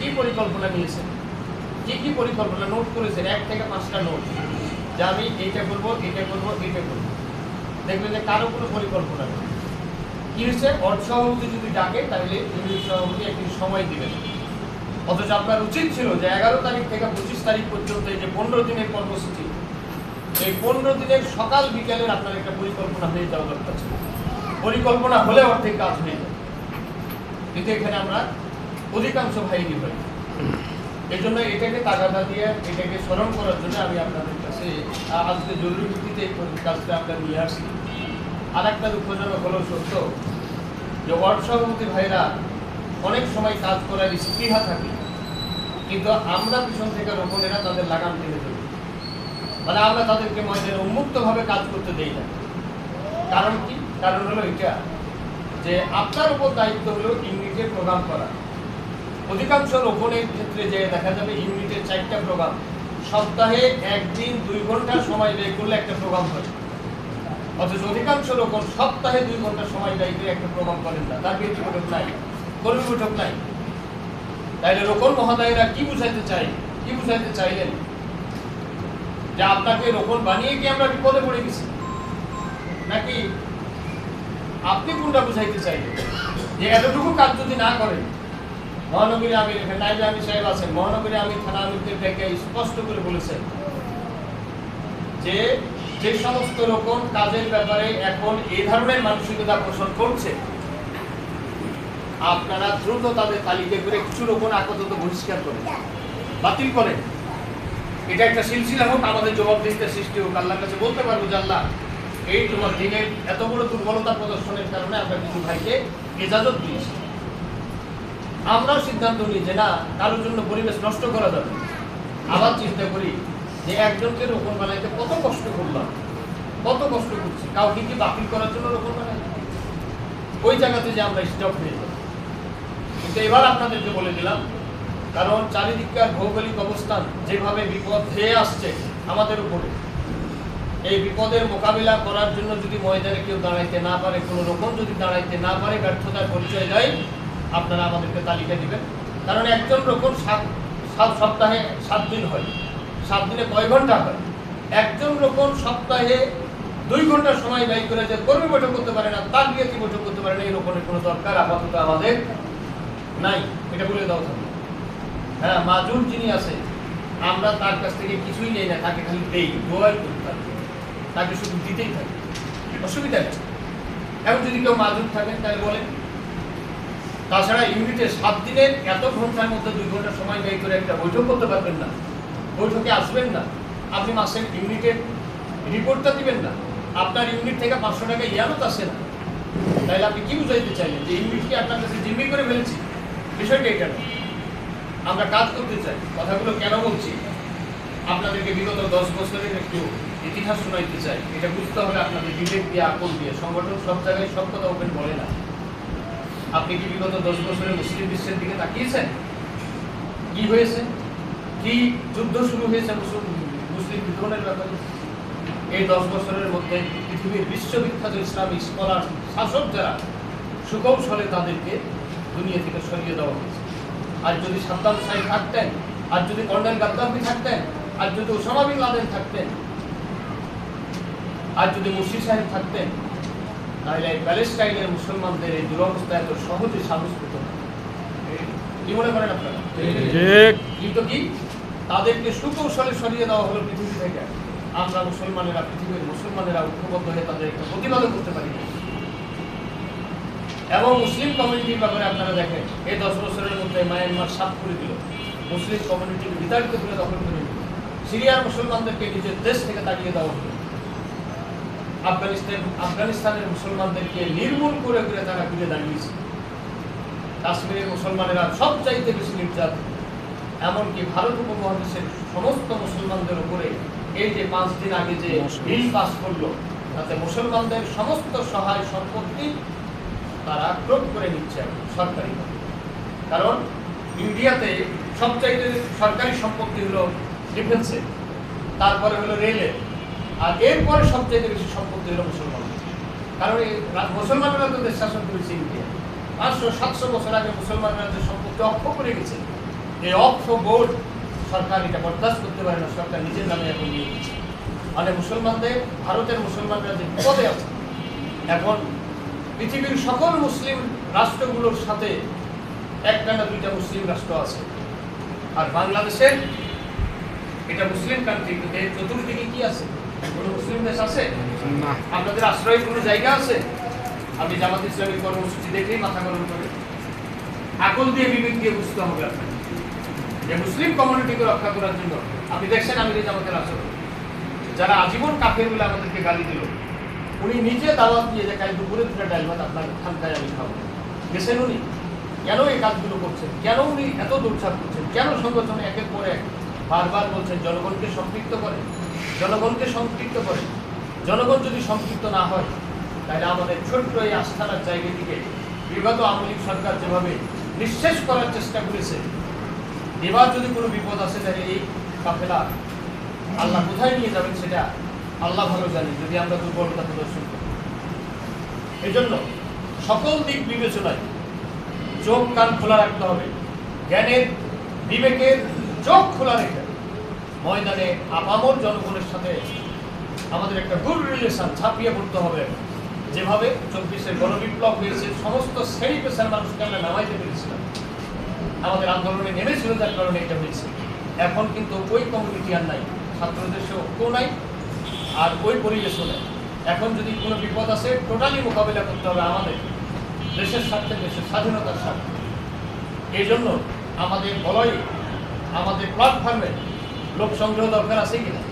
কি পরিকল্পনা নিয়েছেন কি কি পরিকল্পনা? নোট করেছেন, এক থেকে পাঁচটা নোট যে আমি এইটা করব এটা করব এটা করব। দেখবেন যে কারও কোনো পরিকল্পনা নেই। কি হচ্ছে অর্থ সভাপতি যদি ডাকে, তাহলে সভাপতি একটি সময় দিবেন। অথচ আপনার উচিত ছিল যে এগারো তারিখ থেকে পঁচিশ তারিখ পর্যন্ত এই যে পনেরো দিনের কর্মসূচি, এই পনেরো দিনের সকাল বিকালের আপনার একটা পরিকল্পনা হয়ে যাওয়া দরকার ছিল। পরিকল্পনা হলে অর্ধেক কাজ হয়ে যায়। কিন্তু এখানে আমরা অধিকাংশ ভাইনি হই এই জন্য এটাকে তাগাদা দিয়ে, এটাকে স্মরণ করার জন্য আমি আপনাদের কাছে আজকে জরুরি ভিত্তিতে এই কাজটা আমরা নিয়ে আসি। আর একটা দুঃখজনক হলো সত্য, যে ওয়ার্ড সভাপতি ভাইরা অনেক সময় কাজ করার স্পৃহা থাকে, কিন্তু আমরা পিছন থেকে রোপণেরা তাদের লাগাম টেনে ধরি। মানে আমরা তাদেরকে ময়দানে উন্মুক্তভাবে কাজ করতে দেই না। কারণ কি? কারণ হলো এটা, যে আপনার উপর দায়িত্ব হলো ইউনিটের প্রোগ্রাম করা। অধিকাংশ রোপণের ক্ষেত্রে যে দেখা যাবে ইউনিটের চারটা প্রোগ্রাম সপ্তাহে একদিন দুই ঘণ্টা সময় ব্যয় করলে একটা প্রোগ্রাম হয়। অথচ অধিকাংশ রোপণ সপ্তাহে দুই ঘণ্টা সময় ব্যয় করে একটা প্রোগ্রাম করেন না। তার ব্যক্তি বৈঠক নাই কর্মী বৈঠক নাই। তাইলে রোপণ মহোদয়রা কি বুঝাইতে চাই কি বুঝাইতে চাইলেন? যে আপনাকে রোপণ বানিয়ে কি আমরা বিপদে পড়ে গেছি? নাকি আপনি কোনটা বুঝাইতে চাইলেন? যে এতটুকু কাজ যদি না করেন মহানগরী আমির এখানে নাইবে আমির সাহেব আছেন। মহানগরী আমির থানা আমিরদের ডেকে স্পষ্ট করে বলেছেন যে যে সমস্ত রকম কাজের ব্যাপারে এখন এই ধরনের মানসিকতা পোষণ করছে, আপনারা দ্রুত তাদের তালিকা করে কিছু রকম আপাতত বহিষ্কার করেন। বাতিল করেন। এটা একটা সিলসিলা হোক, আমাদের জবাবদিহিতার সৃষ্টি হোক, আল্লাহর কাছে বলতে পারব যে, আল্লাহ, এই তোমার দিনের এত বড় দুর্বলতা প্রদর্শনের কারণে আমরা কিছু ভাইকে এজাজত দিয়েছি। আমরাও সিদ্ধান্ত নিই যে না, কারোর জন্য পরিবেশ নষ্ট করা যাবে। আবার চিন্তা করি যে একজনকে রোপণ বানাইতে কত কষ্ট করলাম, কত কষ্ট করছি, কাউকে কি বাতিল করার জন্য রোপণ বানাই ওই জায়গাতে যে আমরা স্টপ হয়ে যাই কিন্তু এবার আপনাদেরকে বলে দিলাম, কারণ চারিদিককার ভৌগোলিক অবস্থান যেভাবে বিপদ ধেয়ে আসছে আমাদের উপরে, এই বিপদের মোকাবিলা করার জন্য যদি ময়দানে কেউ দাঁড়াইতে না পারে, কোনো রকম যদি দাঁড়াইতে না পারে, ব্যর্থতার পরিচয় দেয় আপনারা আমাদেরকে তালিকা দিবেন। কারণ একজন রকম সাত সাত সপ্তাহে সাত দিন হয়। সাত দিনে কয় ঘণ্টা হয়? একজন রকম সপ্তাহে দুই ঘণ্টা সময় ব্যয় করে যে কর্মী বৈঠক করতে পারে না তার বিয়ে বৈঠক করতে পারে না, এই রকমের কোনো দরকার আপাতত আমাদের নাই। এটা বলে দাও থাকবে হ্যাঁ মাজুর যিনি আছে, আমরা তার কাছ থেকে কিছুই নেই না, তাকে খালি দেই, দোয়াই করি তাকে। তাকে শুধু দিতেই থাকি। অসুবিধা নেই। এখন যদি কেউ মাজুর থাকেন, তাহলে বলেন। তাছাড়া ইউনিটে সাত দিনের এত ঘণ্টার মধ্যে দুই ঘণ্টা সময় ব্যয় করে একটা বৈঠক করতে পারবেন না। বৈঠকে আসবেন না। আপনি মাসের ইউনিটের রিপোর্টটা দিবেন না। আপনার ইউনিট থেকে পাঁচশো টাকা ইয়ানত আসে না। তাহলে আপনি কি বুঝাইতে চাইলেন যে ইউনিটকে আপনার কাছে জিম্মি করে ফেলেছি? বিষয়টা এটা আমরা কাজ করতে চাই। কথাগুলো কেন বলছি? আপনাদেরকে বিগত দশ বছরের একটু ইতিহাস শোনাইতে চাই। এটা বুঝতে হবে আপনাদের বিবেক দিয়ে আকল দিয়ে। সংগঠন সব জায়গায় সব কথা ওপেন বলে না। আপনি কি বিগত দশ বছরে মুসলিম বিশ্বের দিকে তাকিয়েছেন? কি হয়েছে? কি যুদ্ধ শুরু হয়েছে মুসলিম বিদ্রোহের ব্যাপারে? এই দশ বছরের মধ্যে পৃথিবীর বিশ্ববিখ্যাত ইসলামী স্কলার শাসক যারা, সুকৌশলে তাদেরকে দুনিয়া থেকে সরিয়ে দেওয়া হয়েছে। আর যদি সাদ্দাম সাহেব থাকতেন, আর যদি কর্নেল গাদ্দাফি থাকতেন, আর যদি ওসামা বিন লাদেন থাকতেন, আর যদি মুর্শি সাহেব থাকতেন তাহলে এই প্যালেস্টাইনের মুসলমানদের এই দুরবস্থা এত সহজে না কি মনে করেন আপনারা? কিন্তু কি? তাদেরকে সুকৌশলে সরিয়ে দেওয়া হলো পৃথিবী থেকে। আমরা মুসলমানেরা পৃথিবীর মুসলমানেরা ঐক্যবদ্ধ হয়ে তাদের একটা প্রতিবাদও করতে পারি এবং মুসলিম কমিউনিটির ব্যাপারে আপনারা দেখেন এই দশ বছরের মধ্যে মায়ানমার সাফ করে দিল। মুসলিম কমিউনিটির বিতাড়িত করে দখল করে নিল। সিরিয়ার মুসলমানদেরকে নিজের দেশ থেকে তাড়িয়ে দেওয়া হলো। আফগানিস্তান আফগানিস্তানের মুসলমানদেরকে নির্মূল করে করে তারা ঘুরে দাঁড়িয়েছে। কাশ্মীরের মুসলমানেরা সবচাইতে বেশি নির্যাতন এমনকি ভারত উপমহাদেশের সমস্ত মুসলমানদের উপরে এই যে পাঁচ দিন আগে যে বিল পাস করল তাতে মুসলমানদের সমস্ত সহায় সম্পত্তি তারা ক্রোধ করে নিচ্ছে সরকারি কারণ ইন্ডিয়াতে সবচাইতে সরকারি সম্পত্তি হলো ডিফেন্সে তারপরে হলো রেলের আর এরপরে সবচাইতে বেশি সম্পদ হলো মুসলমানদের কারণ মুসলমানরা তো দেশ শাসন করেছে ইন্ডিয়া। পাঁচশো সাতশো বছর আগে মুসলমানরা যে সম্পত্তি অক্ষ করে গেছে, এই অক্ষ বোর্ড সরকার এটা বরদাস্ত করতে পারে না, সরকার নিজের নামে এখন নিয়ে নিচ্ছে মানে মুসলমানদের, ভারতের মুসলমানরা যে বিপদে আছে, এখন পৃথিবীর সকল মুসলিম রাষ্ট্রগুলোর সাথে একটা না দুইটা মুসলিম রাষ্ট্র আছে। আর বাংলাদেশের এটা মুসলিম কান্ট্রি চতুর্দিকে কি আছে? কোনো মুসলিম দেশ আছে? না। আপনাদের আশ্রয় কোনো জায়গা আছে? আপনি জামাত ইসলামী কর্মসূচি দেখেই মাথা গরম করে আকল দিয়ে বিবেক দিয়ে বুঝতে হবে আপনাকে। যে মুসলিম কমিউনিটিকে রক্ষা করার জন্য আপনি দেখছেন আমি জামাতের আচরণ। যারা আজীবন কাফের বলে আমাদেরকে গালি দিল উনি নিজে দাওয়াত দিয়ে যে কাল দুপুরে দুটো ডাল ভাত আপনার খানকায় আমি খাব। গেছেন উনি। কেন এই কাজগুলো করছেন? কেন উনি এত দৌড়ছাপ করছেন? কেন সংগঠনে একের পর এক বারবার বলছেন, জনগণকে সম্পৃক্ত করে, জনগণকে সম্পৃক্ত করে। জনগণ যদি সম্পৃক্ত না হয়, তাহলে আমাদের ছোট্ট এই আস্থানার জায়গাটিকে বিগত আওয়ামী সরকার যেভাবে নিঃশেষ করার চেষ্টা করেছে, এবার যদি কোনো বিপদ আসে, তাহলে এই কাফেলা আল্লাহ কোথায় নিয়ে যাবেন সেটা আল্লাহ ভালো জানেন যদি আমরা দুর্বলতা প্রদর্শন করি। এই জন্য সকল দিক বিবেচনায় চোখ কান খোলা রাখতে হবে। জ্ঞানের বিবেকের চোখ খোলা রেখে ময়দানে আপামর জনগণের সাথে আমাদের একটা গুড রিলেশন ছাপিয়ে পড়তে হবে। যেভাবে চব্বিশের গণবিপ্লব হয়েছে, সমস্ত শ্রেণি পেশার মানুষকে আমরা নামাইতে পেরেছিলাম। আমাদের আন্দোলনে নেমেছিল যার কারণে এটা হয়েছে। এখন কিন্তু ওই কমিউনিটি আর নাই ছাত্রদের সে ঐক্য নাই, আর ওই পরিবেশও নেই। এখন যদি কোনো বিপদ আসে টোটালি মোকাবিলা করতে হবে আমাদের। দেশের স্বার্থে, দেশের স্বাধীনতার স্বার্থে। এই জন্য আমাদের বলয় আমাদের প্ল্যাটফর্মে লোক সংগ্রহ দরকার আছে কিনা?